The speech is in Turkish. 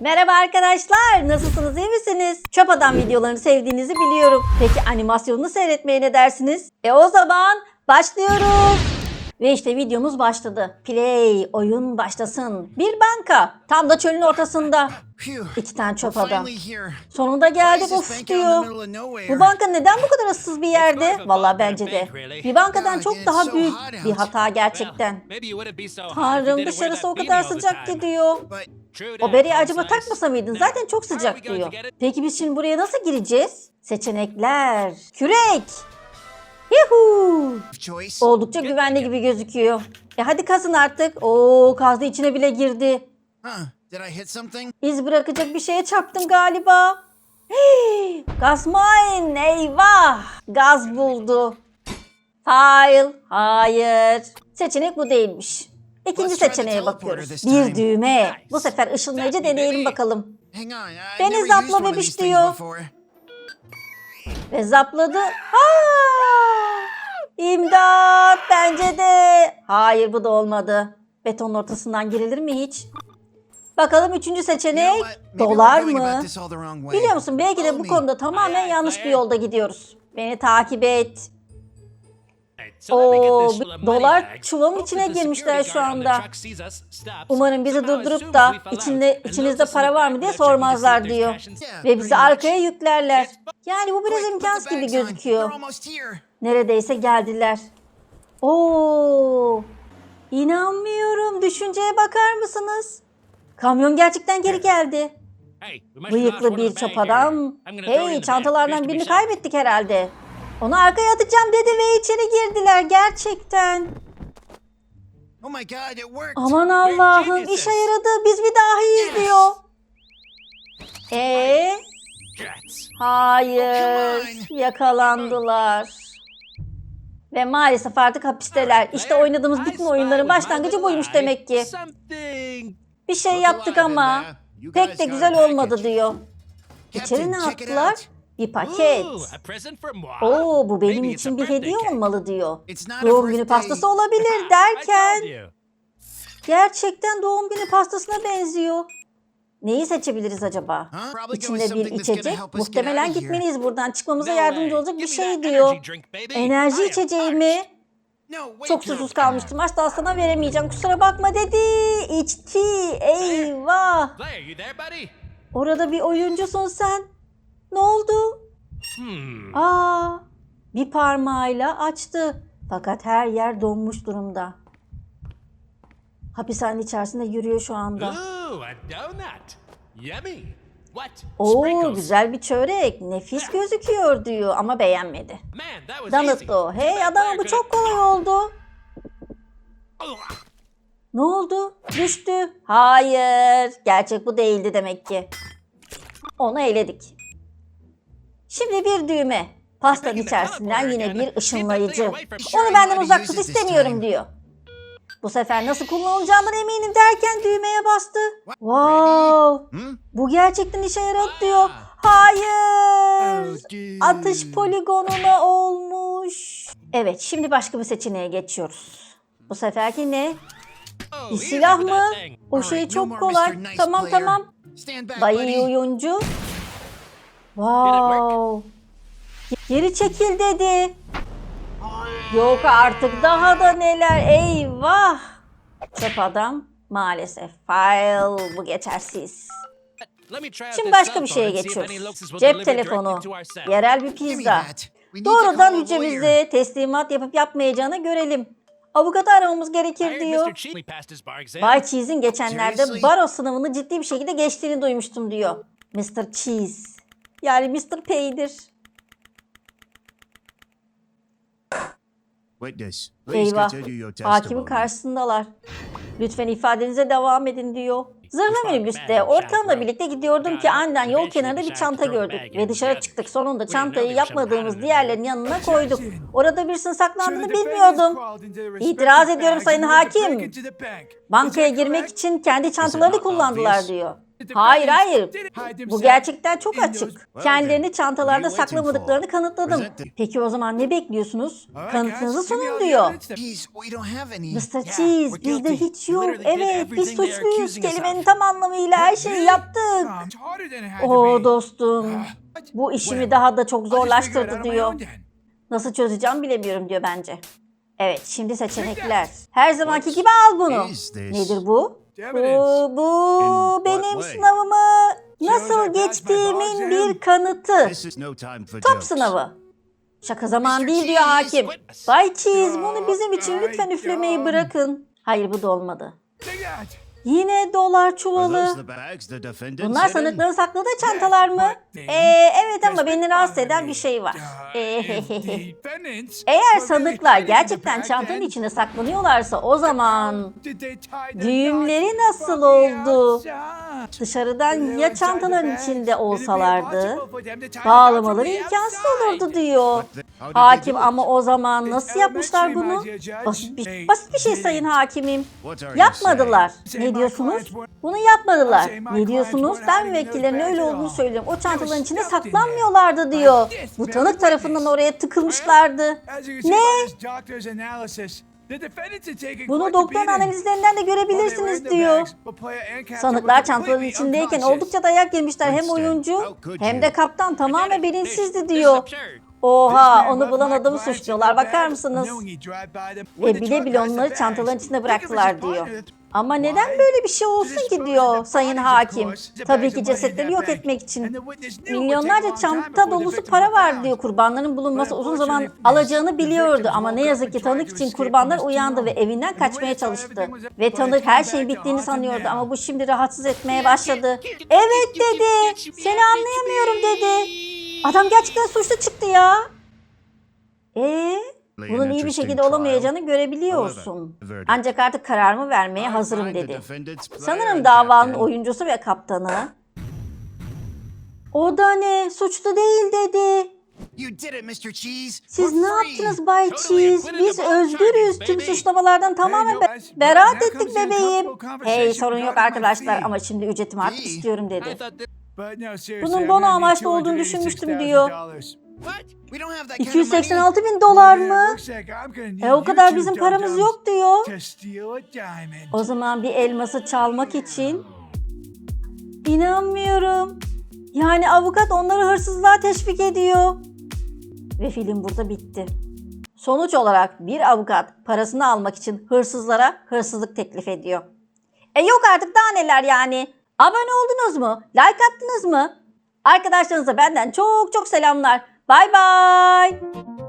Merhaba arkadaşlar. Nasılsınız? iyi misiniz? Çöp Adam videolarını sevdiğinizi biliyorum. Peki animasyonunu seyretmeye ne dersiniz? E o zaman başlıyoruz. Ve işte videomuz başladı. Play, oyun başlasın. Bir banka. Tam da çölün ortasında. İki tane çöp adam. Sonunda geldik the diyor. Bu banka neden bu kadar ıssız bir yerde? Vallahi bence de. Bir bankadan çok daha büyük bir hata gerçekten. Tanrım dışarısı o kadar sıcak gidiyor. But O bereyi acaba takmasa mıydın? Zaten çok sıcak diyor. Peki biz şimdi buraya nasıl gireceğiz? Seçenekler. Kürek. Yuhu. Oldukça güvenli gibi gözüküyor. E hadi kazın artık. Oo kazdı içine bile girdi. İz bırakacak bir şeye çarptım galiba. Hey, gaz mine. Eyvah. Gaz buldu. File. Hayır. Seçenek bu değilmiş. İkinci seçeneğe bakıyoruz. Bir düğme. Bu sefer ışınlayıcı deneyelim bakalım. One of bebiş diyor. Ve zapladı. Aa! İmdat bence de. Hayır bu da olmadı. Betonun ortasından girilir mi hiç? Bakalım üçüncü seçenek dolar mı? Biliyor musun belki de bu konuda tamamen yanlış bir yolda gidiyoruz. Beni takip et. Oo, dolar çuvalın içine girmişler şu anda. Umarım bizi durdurup da içinde içinizde para var mı diye sormazlar diyor. Ve bizi arkaya yüklerler. Yani bu biraz imkansız gibi gözüküyor. Neredeyse geldiler. Oo! İnanmıyorum. Düşünceye bakar mısınız? Kamyon gerçekten geri geldi. Bıyıklı bir çöp adam. Hey çantalardan birini kaybettik herhalde. Onu arkaya atacağım dedi ve içeri girdiler gerçekten. Oh my god, it worked. Aman Allah'ım işe yaradı. Biz bir dahiyiz diyor. Ee, hayır yakalandılar. Ve maalesef artık hapisteler. İşte oynadığımız bütün oyunların başlangıcı buymuş demek ki. Bir şey yaptık ama pek de güzel olmadı diyor. İçeri ne attılar? Bir paket. Oo bu benim için bir hediye olmalı diyor. It's not a Doğum günü birthday. pastası olabilir derken gerçekten doğum günü pastasına benziyor. Neyi seçebiliriz acaba? İçinde bir içecek. Muhtemelen gitmeliyiz buradan. Çıkmamıza yardımcı olacak bir şey diyor. Enerji içeceği mi? Çok susuz kalmıştım. Asla sana veremeyeceğim. Kusura bakma dedi. İçti. Eyvah. Orada bir oyuncusun sen. Ne oldu? Hmm. Aa, bir parmağıyla açtı. Fakat her yer donmuş durumda. Hapishanenin içerisinde yürüyor şu anda. Ooh, a donut. Yummy. What? Oo, güzel bir çörek. Nefis gözüküyor diyor ama beğenmedi. Man, that was Donut easy. da o. Hey adam bu çok kolay oldu. Ne oldu? Düştü. Hayır. Gerçek bu değildi demek ki. Onu eledik. Şimdi bir düğme. Pastanın içerisinden yine bir ışınlayıcı. Onu benden uzak tut istemiyorum diyor. Bu sefer nasıl kullanılacağımdan eminim derken düğmeye bastı. Wow. Bu gerçekten işe yaradı diyor. Hayır. Atış poligonuna olmuş. Evet şimdi başka bir seçeneğe geçiyoruz. Bu seferki ne? Oh, Bir silah mı? O şey çok kolay. Tamam tamam. Buddy. oyuncu. Wow. Geri çekil dedi. Yok artık daha da neler. Eyvah. Çöp adam maalesef. File bu geçersiz. Şimdi başka bir şeye geçiyoruz. Cep telefonu, yerel bir pizza. Doğrudan hücremize teslimat yapıp yapmayacağını görelim. Avukatı aramamız gerekir diyor. Bay Cheese'in geçenlerde baro sınavını ciddi bir şekilde geçtiğini duymuştum diyor. Mr. Cheese. Yani Mr. Peynir. Witness, please Eyvah. Hakimin karşısındalar. Lütfen ifadenize devam edin diyor. Zırhlı minibüste ortamla birlikte gidiyordum ki aniden yol kenarında bir çanta gördük. Ve dışarı çıktık. Sonunda çantayı yapmadığımız diğerlerin yanına koyduk. Orada birisinin saklandığını bilmiyordum. İtiraz ediyorum sayın hakim. Bankaya girmek için kendi çantalarını kullandılar diyor. Hayır hayır. Bu gerçekten çok açık. Kendilerini çantalarda saklamadıklarını kanıtladım. Peki o zaman ne bekliyorsunuz? Kanıtınızı sunun diyor. Mr. Cheese bizde hiç yok. Evet biz suçluyuz. Kelimenin tam anlamıyla her şeyi yaptık. It's harder than it had to O be. dostum. What? Bu işimi daha da çok zorlaştırdı diyor. Nasıl çözeceğim bilemiyorum diyor bence. Evet şimdi seçenekler. Her zamanki gibi al bunu. Nedir bu? Bu, bu benim sınavımı I nasıl geçtiğimin bir kanıtı. Top sınavı. Şaka zaman değil diyor hakim. Bay Cheese bunu bizim için lütfen üflemeyi bırakın. Hayır bu da olmadı. Yine dolar çuvalı. Bunlar sanıkların sakladığı çantalar mı? Ee, evet ama beni rahatsız eden bir şey var. Eğer sanıklar gerçekten çantanın içine saklanıyorlarsa o zaman düğümleri nasıl oldu? dışarıdan ya çantaların içinde olsalardı bağlamaları imkansız olurdu diyor. Hakim ama o zaman nasıl yapmışlar bunu? Basit bir, basit bir şey sayın hakimim. Yapmadılar. saying? Ne diyorsunuz? Bunu yapmadılar. my Ne diyorsunuz? Ben müvekkillerin öyle olduğunu söylüyorum. O çantaların içinde saklanmıyorlardı diyor. Bu tanık tarafından oraya tıkılmışlardı. See Ne? Bunu beating. analizlerinden de görebilirsiniz diyor. Sanıklar çantaların içindeyken oldukça dayak yemişler. Hem oyuncu hem de kaptan tamamen bilinçsizdi diyor. Oha onu bulan adamı suçluyorlar bakar mısınız? Ve the bile bile onları çantaların içinde bıraktılar diyor. Ama neden böyle bir şey olsun ki diyor sayın hakim. Tabii ki cesetleri yok etmek için. Milyonlarca çanta dolusu para var diyor. Kurbanların bulunması uzun zaman alacağını biliyordu ama ne yazık ki tanık için kurbanlar uyandı ve evinden kaçmaya çalıştı. Ve tanık her şeyin bittiğini sanıyordu ama bu şimdi rahatsız etmeye başladı. Evet dedi. Seni anlayamıyorum dedi. Adam gerçekten suçlu çıktı ya. Ee, bunun iyi bir şekilde olamayacağını görebiliyorsun. Ancak artık kararımı vermeye hazırım dedi. Sanırım davanın oyuncusu ve kaptanı. O da ne? Suçlu değil dedi. Siz ne yaptınız Bay Cheese? Biz özgürüz. Tüm suçlamalardan tamamen be- beraat ettik bebeğim. Hey sorun yok arkadaşlar ama şimdi ücretimi artık istiyorum dedi. Bunun bono amaçlı olduğunu düşünmüştüm diyor. $286,000. What? We don't have that kind of money. 286 bin dolar mı? E o kadar bizim paramız yok diyor. O zaman bir elması çalmak için inanmıyorum. Yani avukat onları hırsızlığa teşvik ediyor. Ve film burada bitti. Sonuç olarak bir avukat parasını almak için hırsızlara hırsızlık teklif ediyor. E yok artık daha neler yani. Abone oldunuz mu? Like attınız mı? Arkadaşlarınıza benden çok çok selamlar. Bay bay.